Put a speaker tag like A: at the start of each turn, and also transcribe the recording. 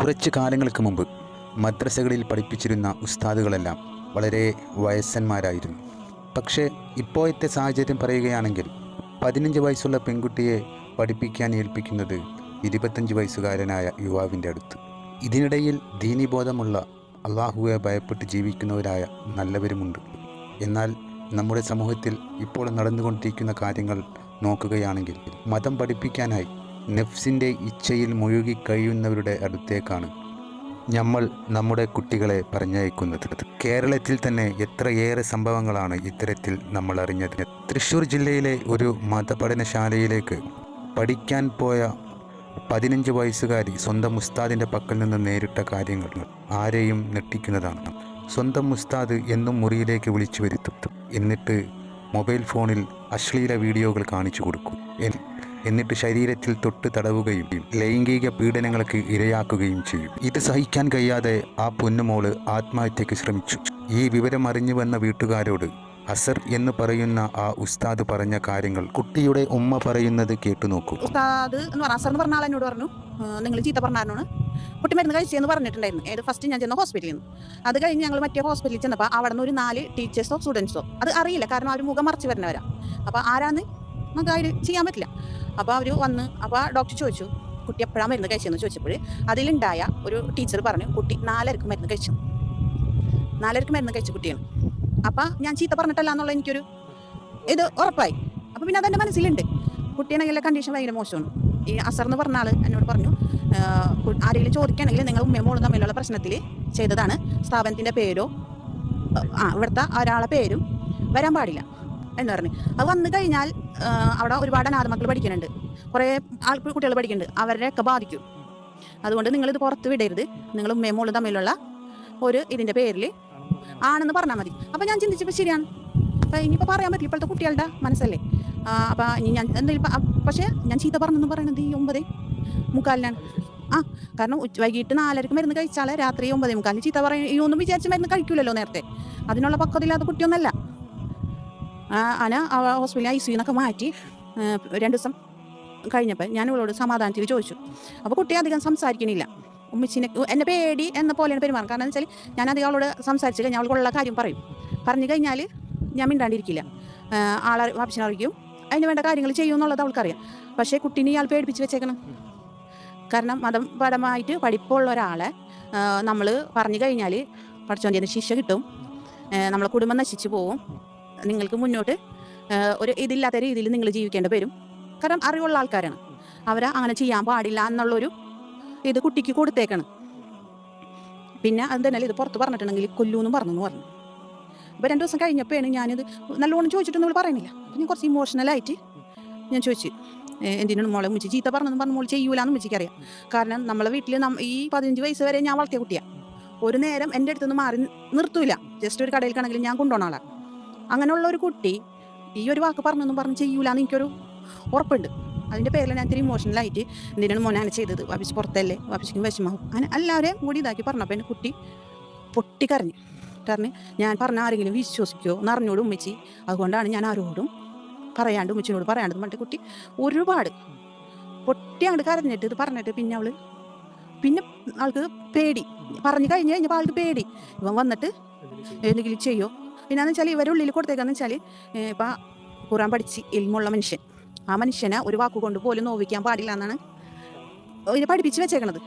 A: കുറച്ച് കാലങ്ങൾക്ക് മുമ്പ് മദ്രസകളിൽ പഠിപ്പിച്ചിരുന്ന ഉസ്താദുകളെല്ലാം വളരെ വയസ്സന്മാരായിരുന്നു. പക്ഷേ ഇപ്പോഴത്തെ സാഹചര്യം പറയുകയാണെങ്കിൽ പതിനഞ്ച് വയസ്സുള്ള പെൺകുട്ടിയെ പഠിപ്പിക്കാൻ ഏൽപ്പിക്കുന്നത് ഇരുപത്തഞ്ച് വയസ്സുകാരനായ യുവാവിന്റെ അടുത്ത്. ഇതിനിടയിൽ ദീനിബോധമുള്ള അള്ളാഹുവെ ഭയപ്പെട്ട് ജീവിക്കുന്നവരായ നല്ലവരുമുണ്ട്. എന്നാൽ നമ്മുടെ സമൂഹത്തിൽ ഇപ്പോൾ നടന്നുകൊണ്ടിരിക്കുന്ന കാര്യങ്ങൾ നോക്കുകയാണെങ്കിൽ മതം പഠിപ്പിക്കാനായി നെഫ്സിന്റെ ഇച്ഛയിൽ മുഴുകി കഴിയുന്നവരുടെ അടുത്തേക്കാണ് നമ്മൾ നമ്മുടെ കുട്ടികളെ പറഞ്ഞയക്കുന്നത്. കേരളത്തിൽ തന്നെ എത്രയേറെ സംഭവങ്ങളാണ് ഇത്തരത്തിൽ നമ്മൾ അറിഞ്ഞത്. തൃശ്ശൂർ ജില്ലയിലെ ഒരു മതപഠനശാലയിലേക്ക് പഠിക്കാൻ പോയ പതിനഞ്ച് വയസ്സുകാരി സ്വന്തം ഉസ്താദിന്റെ പക്കൽ നിന്ന് നേരിട്ട കാര്യങ്ങൾ ആരെയും ഞെട്ടിക്കുന്നതാണ്. സ്വന്തം ഉസ്താദ് എന്നും മുറിയിലേക്ക് വിളിച്ചു വരുത്തും. എന്നിട്ട് മൊബൈൽ ഫോണിൽ അശ്ലീല വീഡിയോകൾ കാണിച്ചു കൊടുക്കും. എന്നിട്ട് ശരീരത്തിൽ തൊട്ട് തടവുകയും ലൈംഗിക പീഡനങ്ങൾക്ക് ഇരയാക്കുകയും ചെയ്യും. ഇത് സഹിക്കാൻ കഴിയാതെ ആ പൊന്നുമോൾ ആത്മഹത്യക്ക് ശ്രമിച്ചു. ഈ വിവരം അറിഞ്ഞു വന്ന വീട്ടുകാരോട് അസർ എന്ന് പറയുന്ന ആ ഉസ്താദ് പറഞ്ഞ കാര്യങ്ങൾ കുട്ടിയുടെ ഉമ്മ പറയുന്നത് കേട്ടു നോക്കൂ.
B: ഉസ്താദ് എന്ന് പറഞ്ഞ അസർ എന്ന് പറഞ്ഞ ആൾ എന്നോട് പറഞ്ഞു നിങ്ങൾ ചീത്ത പറഞ്ഞായിരുന്നു കുട്ടി മരുന്ന് കഴിച്ചെന്ന് പറഞ്ഞിട്ടുണ്ടായിരുന്നു. ഏത് ഫസ്റ്റ് ഞാൻ ചെന്ന ഹോസ്പിറ്റലിൽ നിന്ന്. അത് കഴിഞ്ഞ് ഞങ്ങൾ മറ്റേ ഹോസ്പിറ്റലിൽ ചെന്നപ്പോൾ അവിടെ നിന്ന് ഒരു നാല് ടീച്ചേഴ്സോ സ്റ്റുഡൻസോ അത് അറിയില്ല. കാരണം അവർ മുഖം മറച്ചു വരുന്നവരാ അപ്പോൾ ആരാന്ന്? നമുക്ക് അതിൽ ചെയ്യാൻ പറ്റില്ല. അപ്പോൾ അവർ വന്ന് അപ്പോൾ ഡോക്ടർ ചോദിച്ചു കുട്ടി എപ്പോഴാണ് മരുന്ന് കഴിച്ചതെന്ന് ചോദിച്ചപ്പോൾ അതിലുണ്ടായ ഒരു ടീച്ചർ പറഞ്ഞു കുട്ടി നാലരക്ക് മരുന്ന് കഴിച്ചു. നാലരക്ക് മരുന്ന് കഴിച്ച കുട്ടിയാണ്. അപ്പം ഞാൻ ചീത്ത പറഞ്ഞിട്ടല്ല എന്നുള്ള എനിക്കൊരു ഇത് ഉറപ്പായി. അപ്പം പിന്നെ അതെന്റെ മനസ്സിലുണ്ട്. കുട്ടീനെങ്കിലെ കണ്ടീഷൻ ഭയങ്കര മോശമാണ്. ഈ അസർ എന്ന് പറഞ്ഞ ആൾ എന്നോട് പറഞ്ഞു ആരെങ്കിലും ചോദിക്കുകയാണെങ്കിൽ നിങ്ങൾ ഉമ്മയും മോളും തമ്മിലുള്ള പ്രശ്നത്തിൽ ചെയ്തതാണ്. സ്ഥാപനത്തിന്റെ പേരോ ആ ഇവിടുത്തെ ഒരാളെ പേരും വരാൻ പാടില്ല. എന്ന് പറഞ്ഞു. അത് വന്നു കഴിഞ്ഞാൽ അവിടെ ഒരുപാട് അനാഥമക്കൾ പഠിക്കുന്നുണ്ട്. കുറേ ആൾ കുട്ടികൾ പഠിക്കുന്നുണ്ട്. അവരെയൊക്കെ ബാധിക്കും. അതുകൊണ്ട് നിങ്ങൾ ഇത് പുറത്ത് വിടരുത്. നിങ്ങൾ ഉമ്മയും മോളും തമ്മിലുള്ള ഒരു ഇതിന്റെ പേരിൽ ആണെന്ന് പറഞ്ഞാൽ മതി. അപ്പം ഞാൻ ചിന്തിച്ചപ്പോൾ ശരിയാണ്. അപ്പം ഇനിയിപ്പോൾ പറയാൻ പറ്റില്ല. ഇപ്പോഴത്തെ കുട്ടികളുടെ മനസ്സല്ലേ? അപ്പം ഇനി ഞാൻ എന്തെങ്കിലും പക്ഷേ ഞാൻ ചീത്ത പറഞ്ഞെന്ന് പറയുന്നത് ഈ ഒമ്പതേ മുക്കാലിനാണ്. ആ കാരണം വൈകിട്ട് നാലരക്ക് മരുന്ന് കഴിച്ചാൽ രാത്രി ഒമ്പതേ മുക്കാലിന്. ചീത്ത പറയൊന്നും വിചാരിച്ച് മരുന്ന് കഴിക്കൂലല്ലോ നേരത്തെ. അതിനുള്ള പക്വതയില്ലാത്ത കുട്ടിയൊന്നല്ല. അന ഹോസ്പിറ്റലിൽ ഐ സിന്നൊക്കെ മാറ്റി രണ്ടു ദിവസം കഴിഞ്ഞപ്പോൾ ഞാൻ ഇവളോട് സമാധാനത്തിൽ ചോദിച്ചു. അപ്പോൾ കുട്ടി അധികം സംസാരിക്കണില്ല. ഉമ്മച്ചിനെ എന്നെ പേടി എന്ന പോലെയാണ് പെരുമാറും കാരണം എന്ന് വെച്ചാൽ ഞാൻ അധികം അവളോട് സംസാരിച്ച് കഴിഞ്ഞാൽ അവൾക്കുള്ള കാര്യം പറയും. പറഞ്ഞു കഴിഞ്ഞാൽ ഞാൻ മിണ്ടാണ്ടിരിക്കില്ല. ആളെ ആളെ വാപ്പിച്ചിനറിയിക്കും അതിന് വേണ്ട കാര്യങ്ങൾ ചെയ്യും എന്നുള്ളത് അവൾക്കറിയാം. പക്ഷേ കുട്ടീനെ ഇയാൾ പേടിപ്പിച്ച് വെച്ചേക്കണം. കാരണം മതപരമായിട്ട് പഠിപ്പുള്ള ഒരാളെ നമ്മൾ പറഞ്ഞു കഴിഞ്ഞാൽ പഠിച്ചോണ്ടിരുന്ന ശിക്ഷ കിട്ടും. നമ്മളെ കുടുംബം നശിച്ചു പോവും. നിങ്ങൾക്ക് മുന്നോട്ട് ഒരു ഇതില്ലാത്ത രീതിയിൽ നിങ്ങൾ ജീവിക്കേണ്ടി വരും. കാരണം അറിവുള്ള ആൾക്കാരാണ്. അവരെ അങ്ങനെ ചെയ്യാൻ പാടില്ല എന്നുള്ളൊരു ഇത് കുട്ടിക്ക് കൊടുത്തേക്കണം. പിന്നെ അത് തന്നെ ഇത് പുറത്ത് പറഞ്ഞിട്ടുണ്ടെങ്കിൽ കൊല്ലൂന്നും പറഞ്ഞു പറഞ്ഞു. അപ്പോൾ രണ്ട് ദിവസം കഴിഞ്ഞപ്പോഴാണ് ഞാനിത് നല്ലോണം ചോദിച്ചിട്ടൊന്നും പറയുന്നില്ല. ഞാൻ കുറച്ച് ഇമോഷണലായിട്ട് ഞാൻ ചോദിച്ചു "ഏ, എന്തിനാണ് മോളെ ഉമ്മച്ചി ചീത്ത പറഞ്ഞെന്ന് പറഞ്ഞ മോൾ ചെയ്യൂലെന്ന് അറിയാം. കാരണം നമ്മളെ വീട്ടിൽ ഈ പതിനഞ്ച് വയസ്സ് വരെ ഞാൻ വളർത്തിയ കുട്ടിയാണ് ഒരു നേരം എന്റെ അടുത്തുനിന്ന് മാറി നിർത്തൂല. ജസ്റ്റ് ഒരു കടയിലേക്കാണെങ്കിലും ഞാൻ കൊണ്ടുപോകണ ആളാണ് അങ്ങനെയുള്ള ഒരു കുട്ടി ഈ ഒരു വാക്ക് പറഞ്ഞൊന്നും പറഞ്ഞ് ചെയ്യൂലെന്ന് എനിക്കൊരു ഉറപ്പുണ്ട്. അതിന്റെ പേരിൽ ഞാൻ ഇത്തിരി ഇമോഷണലായിട്ട് എന്തിനാണ് മോനെ അങ്ങനെ ചെയ്തത്? വാപ്പിച്ച് പുറത്തല്ലേ? വാപ്പിച്ചിക്കും വിഷമാവും. അങ്ങനെ എല്ലാവരെയും കൂടി ഇതാക്കി പറഞ്ഞപ്പോൾ എന്റെ കുട്ടി പൊട്ടിക്കരഞ്ഞു. കാരണം ഞാൻ പറഞ്ഞ ആരെങ്കിലും വിശ്വസിക്കുമോ എന്നറിഞ്ഞോടും ഉമ്മച്ചി. അതുകൊണ്ടാണ് ഞാൻ ആരോടും പറയാണ്ട് ഉമ്മച്ചിനോട് പറയാണ്ട് പറഞ്ഞിട്ട് കുട്ടി ഒരുപാട് പൊട്ടിയാണ്ട് കരഞ്ഞിട്ട് ഇത് പറഞ്ഞിട്ട് പിന്നെ അവൾ പിന്നെ ആൾക്ക് പേടി. പറഞ്ഞു കഴിഞ്ഞ് കഴിഞ്ഞപ്പോൾ ആൾക്ക് പേടി. ഇവൻ വന്നിട്ട് എന്തെങ്കിലും ചെയ്യോ? പിന്നെ എന്ന് വെച്ചാൽ ഇവരുടെ ഉള്ളിൽ കൊടുത്തേക്കാന്ന് വെച്ചാൽ ഇപ്പം ഖുറാൻ പഠിച്ച് ഇൽമുള്ള മനുഷ്യൻ. ആ മനുഷ്യനെ ഒരു വാക്കുകൊണ്ട് പോലും നോവിക്കാൻ പാടില്ല എന്നാണ് പഠിപ്പിച്ച് വെച്ചേക്കണത്.